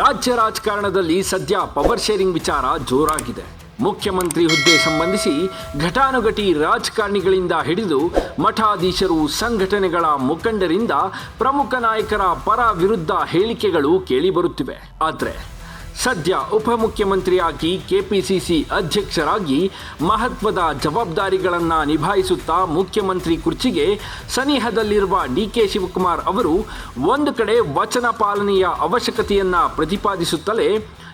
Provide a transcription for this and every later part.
ರಾಜ್ಯ ರಾಜಕಾರಣದಲ್ಲಿ ಸದ್ಯ ಪವರ್ ಶೇರಿಂಗ್ ವಿಚಾರ ಜೋರಾಗಿದೆ. ಮುಖ್ಯಮಂತ್ರಿ ಹುದ್ದೆ ಸಂಬಂಧಿಸಿ ಘಟಾನುಘಟಿ ರಾಜಕಾರಣಿಗಳಿಂದ ಹಿಡಿದು ಮಠಾಧೀಶರು, ಸಂಘಟನೆಗಳ ಮುಖಂಡರಿಂದ ಪ್ರಮುಖ ನಾಯಕರ ಪರ ವಿರುದ್ಧ ಹೇಳಿಕೆಗಳು ಕೇಳಿಬರುತ್ತಿವೆ ಆದರೆ ಸದ್ಯ ಉಪಮುಖ್ಯಮಂತ್ರಿಯಾಗಿ ಕೆಪಿಸಿಸಿ ಅಧ್ಯಕ್ಷರಾಗಿ ಮಹತ್ವದ ಜವಾಬ್ದಾರಿಗಳನ್ನು ನಿಭಾಯಿಸುತ್ತಾ ಮುಖ್ಯಮಂತ್ರಿ ಕುರ್ಚಿಗೆ ಸನಿಹದಲ್ಲಿರುವ ಡಿ ಕೆ ಶಿವಕುಮಾರ್ ಅವರು ಒಂದು ಕಡೆ ವಚನ ಪಾಲನೆಯ ಅವಶ್ಯಕತೆಯನ್ನು ಪ್ರತಿಪಾದಿಸುತ್ತಲೇ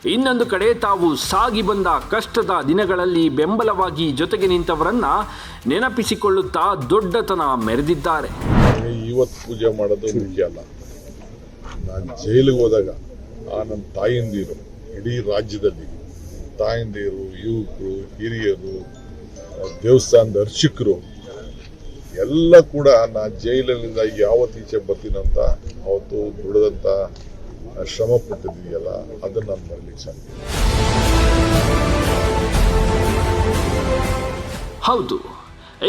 ಇನ್ನೊಂದು ಕಡೆ ತಾವು ಸಾಗಿ ಬಂದ ಕಷ್ಟದ ದಿನಗಳಲ್ಲಿ ಬೆಂಬಲವಾಗಿ ಜೊತೆಗೆ ನಿಂತವರನ್ನ ನೆನಪಿಸಿಕೊಳ್ಳುತ್ತಾ ದೊಡ್ಡತನ ಮೆರೆದಿದ್ದಾರೆ. ಇವತ್ತು ಪೂಜೆ ಮಾಡೋದು ಮುಖ್ಯ ಅಲ್ಲ. ನಾನು ಜೈಲಿಗೆ ಹೋದಾಗ ಆ ನನ್ನ ತಾಯಿಂದಿರು ಇಡೀ ರಾಜ್ಯದಲ್ಲಿ ತಾಯಂದಿರು, ಯುವಕರು, ಹಿರಿಯರು, ದೇವಸ್ಥಾನದ ಅರ್ಚಕರು, ಎಲ್ಲ ಕೂಡ ನಾ ಜೈಲಿನಿಂದ ಯಾವತ್ತೀಚೆ ಬರ್ತೀನಂತ ಅವತ್ತು ದುಡಿದಂಥ ಶ್ರಮ ಪಟ್ಟಿದೆಯಲ್ಲ ಅದನ್ನು ನಾನು ಮರಲಿಕ್ಕೆ ಸಾಧ್ಯ ಹೌದು,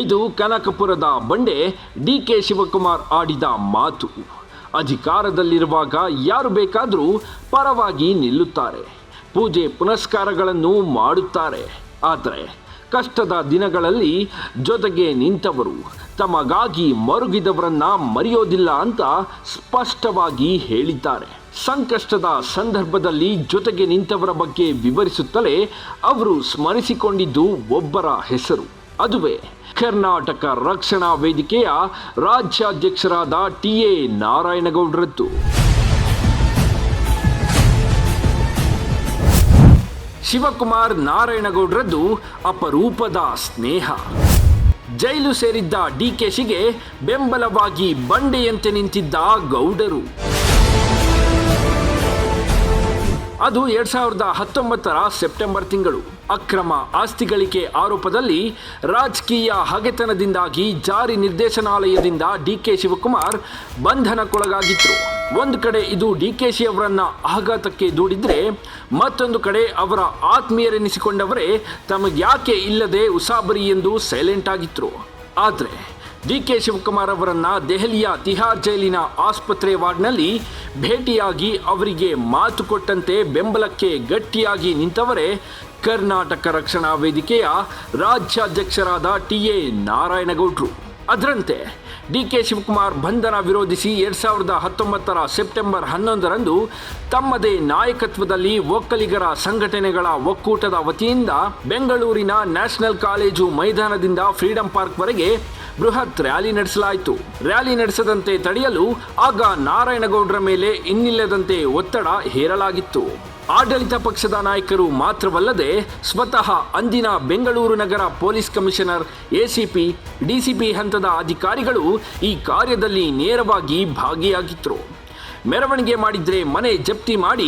ಇದು ಕನಕಪುರದ ಬಂಡೆ ಡಿ ಕೆ ಶಿವಕುಮಾರ್ ಆಡಿದ ಮಾತು. ಅಧಿಕಾರದಲ್ಲಿರುವಾಗ ಯಾರು ಬೇಕಾದರೂ ಪರವಾಗಿ ನಿಲ್ಲುತ್ತಾರೆ. ಪೂಜೆ ಪುನಸ್ಕಾರಗಳನ್ನು ಮಾಡುತ್ತಾರೆ. ಆದರೆ ಕಷ್ಟದ ದಿನಗಳಲ್ಲಿ ಜೊತೆಗೆ ನಿಂತವರು ತಮಗಾಗಿ ಮರುಗಿದವರನ್ನ ಮರೆಯೋದಿಲ್ಲ ಅಂತ ಸ್ಪಷ್ಟವಾಗಿ ಹೇಳಿದ್ದಾರೆ. ಸಂಕಷ್ಟದ ಸಂದರ್ಭದಲ್ಲಿ ಜೊತೆಗೆ ನಿಂತವರ ಬಗ್ಗೆ ವಿವರಿಸುತ್ತಲೇ ಅವರು ಸ್ಮರಿಸಿಕೊಂಡಿದ್ದು ಒಬ್ಬರ ಹೆಸರು. ಅದುವೇ ಕರ್ನಾಟಕ ರಕ್ಷಣಾ ವೇದಿಕೆಯ ರಾಜ್ಯಾಧ್ಯಕ್ಷರಾದ ಟಿ ಎ ನಾರಾಯಣಗೌಡರದ್ದು. ಶಿವಕುಮಾರ್ ನಾರಾಯಣಗೌಡರದ್ದು ಅಪರೂಪದ ಸ್ನೇಹ. ಜೈಲು ಸೇರಿದ್ದ ಡಿಕೆಶಿಗೆ ಬೆಂಬಲವಾಗಿ ಬಂಡೆಯಂತೆ ನಿಂತಿದ್ದ ಗೌಡರು. ಅದು ಎರಡ್ ಸಾವಿರದ ಹತ್ತೊಂಬತ್ತರ ಸೆಪ್ಟೆಂಬರ್ ತಿಂಗಳು. ಅಕ್ರಮ ಆಸ್ತಿ ಗಳಿಕೆ ಆರೋಪದಲ್ಲಿ ರಾಜಕೀಯ ಹಗೆತನದಿಂದಾಗಿ ಜಾರಿ ನಿರ್ದೇಶನಾಲಯದಿಂದ ಡಿಕೆ ಶಿವಕುಮಾರ್ ಬಂಧನಕ್ಕೊಳಗಾಗಿತ್ತು ಒಂದು ಕಡೆ ಇದು ಡಿಕೆಶಿ ಅವರನ್ನ ಆಘಾತಕ್ಕೆ ದೂಡಿದ್ರೆ, ಮತ್ತೊಂದು ಕಡೆ ಅವರ ಆತ್ಮೀಯರೆನಿಸಿಕೊಂಡವರೇ ತಮಗೆ ಯಾಕೆ ಇಲ್ಲದೆ ಉಸಾಬರಿ ಎಂದು ಸೈಲೆಂಟ್ ಆಗಿದ್ರು. ಆದರೆ, ಡಿ ಕೆ ಶಿವಕುಮಾರ್ ಅವರನ್ನು ದೆಹಲಿಯ ತಿಹಾರ್ ಜೈಲಿನ ಆಸ್ಪತ್ರೆ ವಾರ್ಡ್ನಲ್ಲಿ ಭೇಟಿಯಾಗಿ ಅವರಿಗೆ ಮಾತು ಕೊಟ್ಟಂತೆ ಬೆಂಬಲಕ್ಕೆ ಗಟ್ಟಿಯಾಗಿ ನಿಂತವರೇ ಕರ್ನಾಟಕ ರಕ್ಷಣಾ ವೇದಿಕೆಯ ರಾಜ್ಯಾಧ್ಯಕ್ಷರಾದ ಟಿ ಎ ನಾರಾಯಣಗೌಡ್ರು. ಅದರಂತೆ ಡಿ ಕೆ ಶಿವಕುಮಾರ್ ಬಂಧನ ವಿರೋಧಿಸಿ ಎರಡ್ ಸಾವಿರದ ಹತ್ತೊಂಬತ್ತರ ಸೆಪ್ಟೆಂಬರ್ ಹನ್ನೊಂದರಂದು ತಮ್ಮದೇ ನಾಯಕತ್ವದಲ್ಲಿ ಒಕ್ಕಲಿಗರ ಸಂಘಟನೆಗಳ ಒಕ್ಕೂಟದ ವತಿಯಿಂದ ಬೆಂಗಳೂರಿನ ನ್ಯಾಷನಲ್ ಕಾಲೇಜು ಮೈದಾನದಿಂದ ಫ್ರೀಡಂ ಪಾರ್ಕ್ವರೆಗೆ ಬೃಹತ್ ರ್ಯಾಲಿ ನಡೆಸಲಾಯಿತು. ರ್ಯಾಲಿ ನಡೆಸದಂತೆ ತಡೆಯಲು ಆಗ ನಾರಾಯಣಗೌಡರ ಮೇಲೆ ಇನ್ನಿಲ್ಲದಂತೆ ಒತ್ತಡ ಹೇರಲಾಗಿತ್ತು. ಆಡಳಿತ ಪಕ್ಷದ ನಾಯಕರು ಮಾತ್ರವಲ್ಲದೆ ಸ್ವತಃ ಅಂದಿನ ಬೆಂಗಳೂರು ನಗರ ಪೊಲೀಸ್ ಕಮಿಷನರ್ ಎಸಿಪಿ, ಡಿಸಿಪಿ ಹಂತದ ಅಧಿಕಾರಿಗಳು ಈ ಕಾರ್ಯದಲ್ಲಿ ನೇರವಾಗಿ ಭಾಗಿಯಾಗಿದ್ದರು ಮೆರವಣಿಗೆ ಮಾಡಿದ್ರೆ ಮನೆ ಜಪ್ತಿ ಮಾಡಿ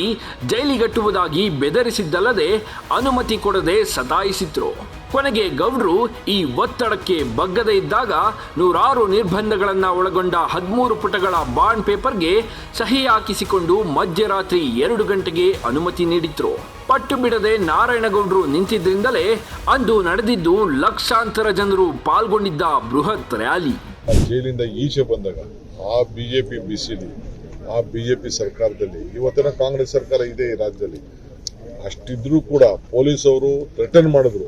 ಜೈಲಿಗಟ್ಟುವುದಾಗಿ ಬೆದರಿಸಿದ್ದಲ್ಲದೆ ಅನುಮತಿ ಕೊಡದೆ ಸತಾಯಿಸಿದ್ರು. ಕೊನೆಗೆ ಗೌಡ್ರು ಈ ಒತ್ತಡಕ್ಕೆ ಬಗ್ಗದೇ ಇದ್ದಾಗ ನೂರಾರು ನಿರ್ಬಂಧಗಳನ್ನು ಒಳಗೊಂಡ ಹದಿಮೂರು ಪುಟಗಳ ಬಾಂಡ್ ಪೇಪರ್ಗೆ ಸಹಿ ಹಾಕಿಸಿಕೊಂಡು ಮಧ್ಯರಾತ್ರಿ ಎರಡು ಗಂಟೆಗೆ ಅನುಮತಿ ನೀಡಿದ್ರು. ಪಟ್ಟು ಬಿಡದೆ ನಾರಾಯಣಗೌಡರು ನಿಂತಿದ್ದರಿಂದಲೇ ಅಂದು ನಡೆದಿದ್ದು ಲಕ್ಷಾಂತರ ಜನರು ಪಾಲ್ಗೊಂಡಿದ್ದ ಬೃಹತ್ ರ್ಯಾಲಿ. ಜೈಲಿಂದ ಈಚೆ ಬಂದಾಗ ಆ ಬಿಜೆಪಿ, ಬಿಸಿಲಿ, ಆ ಬಿಜೆಪಿ ಸರ್ಕಾರದಲ್ಲಿ, ಇವತ್ತಿನ ಕಾಂಗ್ರೆಸ್ ಸರ್ಕಾರ ಇದೆ ರಾಜ್ಯದಲ್ಲಿ, ಅಷ್ಟಿದ್ರೂ ಕೂಡ ಪೊಲೀಸ್ ಅವರು ಥ್ರೆಟನ್ ಮಾಡಿದ್ರು.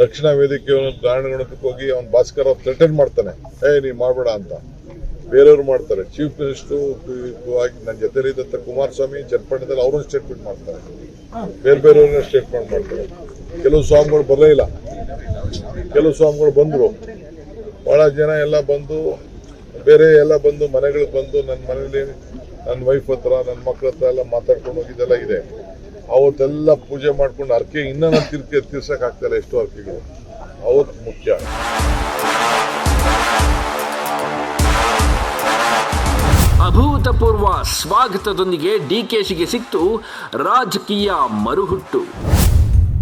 ರಕ್ಷಣಾ ವೇದಿಕೆ ನಾರಾಯಣಗಣಕ್ಕೆ ಹೋಗಿ ಅವ್ನು ಭಾಸ್ಕರ್ ಥ್ರೆಟನ್ ಮಾಡ್ತಾನೆ. ಏ ನೀ ಮಾಡಬೇಡ ಅಂತ. ಬೇರೆಯವರು ಮಾಡ್ತಾರೆ. ಚೀಫ್ ಮಿನಿಸ್ಟ್ರು ಆಗಿ ನನ್ನ ಜೊತೆಲಿದ್ದಂಥ ಕುಮಾರಸ್ವಾಮಿ ಚನ್ನಪಟ್ಟಣದಲ್ಲಿ ಅವರು ಸ್ಟೇಟ್ಮೆಂಟ್ ಮಾಡ್ತಾರೆ. ಬೇರೆ ಬೇರೆಯವ್ರನ್ನ ಸ್ಟೇಟ್ಮೆಂಟ್ ಮಾಡ್ತಾರೆ. ಕೆಲವು ಸ್ವಾಮಿಗಳು ಬರಲೇ ಇಲ್ಲ. ಕೆಲವು ಸ್ವಾಮಿಗಳು ಬಂದರು. ಭಾಳ ಜನ ಎಲ್ಲ ಬಂದು, ಬೇರೆ ಎಲ್ಲ ಬಂದು, ಮನೆಗಳಿಗೆ ಬಂದು ನನ್ನ ಮನೇಲಿ ನನ್ನ ವೈಫ್ ಹತ್ರ ನನ್ನ ಮಕ್ಕಳ ಹತ್ರ ಎಲ್ಲ ಮಾತಾಡ್ಕೊಂಡು ಹೋಗಿದ್ದೆಲ್ಲ ಇದೆ. ಅವತ್ತೆಲ್ಲ ಪೂಜೆ ಮಾಡ್ಕೊಂಡು ಅರ್ಕೆ ಇನ್ನೊಂದು ನಾನು ತಿರ್ಗಿ ತೀರ್ಸಕ್ ಆಗ್ತಾಯಿಲ್ಲ ಎಷ್ಟು ಅರ್ಕೆಗಳು ಅವತ್ತು ಮುಖ್ಯ. ಅಭೂತಪೂರ್ವ ಸ್ವಾಗತದೊಂದಿಗೆ ಡಿಕೆಶಿಗೆ ಸಿಕ್ತು ರಾಜಕೀಯ ಮರುಹುಟ್ಟು.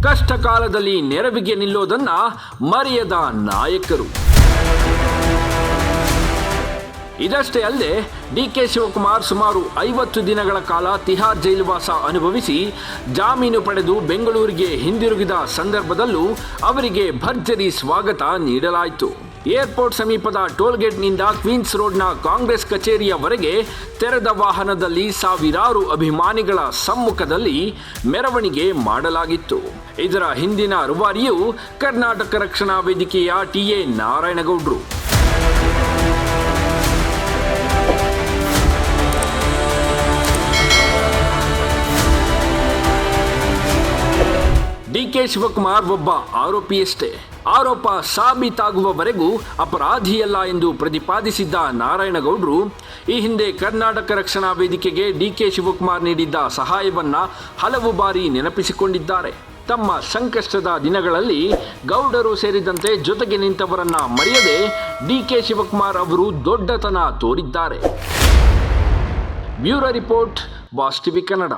ಕಷ್ಟ ಕಾಲದಲ್ಲಿ ನೆರವಿಗೆ ನಿಲ್ಲೋದನ್ನ ಮರೆಯದ ನಾಯಕರು. ಇದಷ್ಟೇ ಅಲ್ಲದೆ ಡಿ ಕೆ ಶಿವಕುಮಾರ್ ಸುಮಾರು ಐವತ್ತು ದಿನಗಳ ಕಾಲ ತಿಹಾರ್ ಜೈಲುವಾಸ ಅನುಭವಿಸಿ, ಜಾಮೀನು ಪಡೆದು ಬೆಂಗಳೂರಿಗೆ ಹಿಂದಿರುಗಿದ ಸಂದರ್ಭದಲ್ಲೂ ಅವರಿಗೆ ಭರ್ಜರಿ ಸ್ವಾಗತ ನೀಡಲಾಯಿತು. ಏರ್ಪೋರ್ಟ್ ಸಮೀಪದ ಟೋಲ್ಗೇಟ್ನಿಂದ ಕ್ವೀನ್ಸ್ ರೋಡ್ನ ಕಾಂಗ್ರೆಸ್ ಕಚೇರಿಯವರೆಗೆ ತೆರೆದ ವಾಹನದಲ್ಲಿ ಸಾವಿರಾರು ಅಭಿಮಾನಿಗಳ ಸಮ್ಮುಖದಲ್ಲಿ ಮೆರವಣಿಗೆ ಮಾಡಲಾಗಿತ್ತು. ಇದರ ಹಿಂದಿನ ರುವಾರಿಯು ಕರ್ನಾಟಕ ರಕ್ಷಣಾ ವೇದಿಕೆಯ ಟಿಎ ನಾರಾಯಣಗೌಡ್ರು. ಡಿಕೆ ಶಿವಕುಮಾರ್ ಒಬ್ಬ ಆರೋಪಿಯಷ್ಟೇ. ಆರೋಪ ಸಾಬೀತಾಗುವವರೆಗೂ ಅಪರಾಧಿಯಲ್ಲ ಎಂದು ಪ್ರತಿಪಾದಿಸಿದ್ದ ನಾರಾಯಣಗೌಡರು, ಈ ಹಿಂದೆ ಕರ್ನಾಟಕ ರಕ್ಷಣಾ ವೇದಿಕೆಗೆ ಡಿಕೆ ಶಿವಕುಮಾರ್ ನೀಡಿದ್ದ ಸಹಾಯವನ್ನ ಹಲವು ಬಾರಿ ನೆನಪಿಸಿಕೊಂಡಿದ್ದಾರೆ. ತಮ್ಮ ಸಂಕಷ್ಟದ ದಿನಗಳಲ್ಲಿ ಗೌಡರು ಸೇರಿದಂತೆ ಜೊತೆಗೆ ನಿಂತವರನ್ನ ಮರೆಯದೆ ಡಿಕೆ ಶಿವಕುಮಾರ್ ಅವರು ದೊಡ್ಡತನ ತೋರಿದ್ದಾರೆ. Bureau report, Boss TV Kannada.